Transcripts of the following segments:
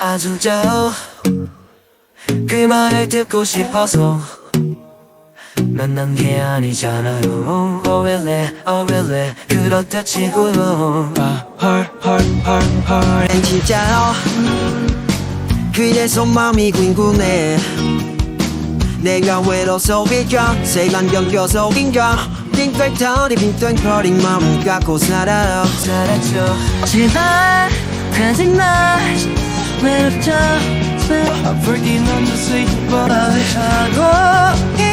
아주 저 그 말을 듣고 싶어서 만난 게 아니잖아요. Oh really, oh really 그렇다 치고요. 아, 헐, 헐, 헐, 헐. 난 진짜요 그래서 마음이 궁금해. 내가 외로워서 일까 색안경 껴서 인가 띵떨터리 빈덩거린 마음 갖고 살아요. 살았죠. 제발 가지마 I'm freaking on the sweet boy 하고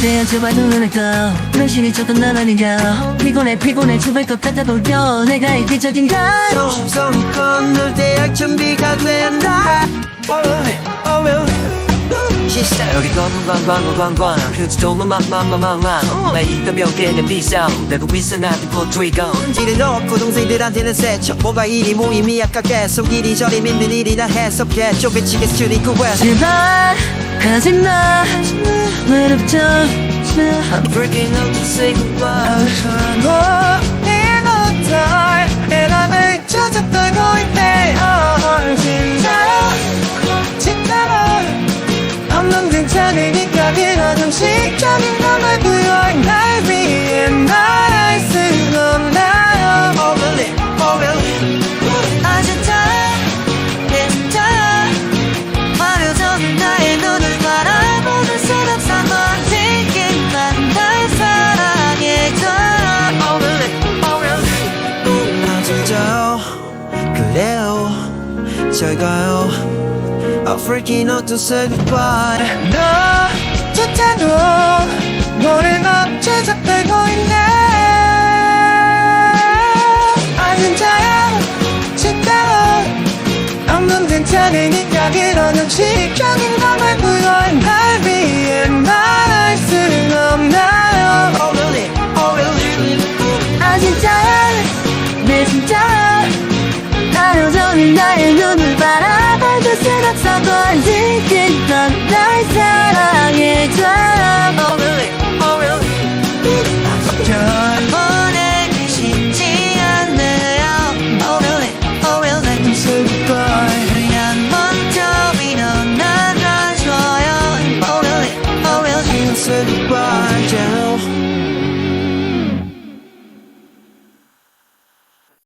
그대여 제발 눈을 떠. 열심히 쳤던 난 아닌가. 피곤해 피곤해. 죽을 것 같아 보여 내가 이기적인가. 심성이 건널 대할 준비가 된다 시작 여기 광광광광광 휴지통은 막막막막막 나 있던 벽에는 비싸 내고 있어 나도 포트리건 지를 넣고 동생들한테는 세척 이리 모임이 아까 계속 이리저리 믿는 일이나 해석해 쪼개치게 스튜디오 왜 제발 가지마 외롭죠 I'm freaking out to say goodbye 잘 가요. I'm freaking out to say goodbye. 너조차 도 너를 막 찾아 떨고 있네. 아 진짜야 진짜로. 없는 괜찮으니까 그러는 식적인 맘을 부여 날 위해 말 나의 눈을 바라봐도 넌날 사랑해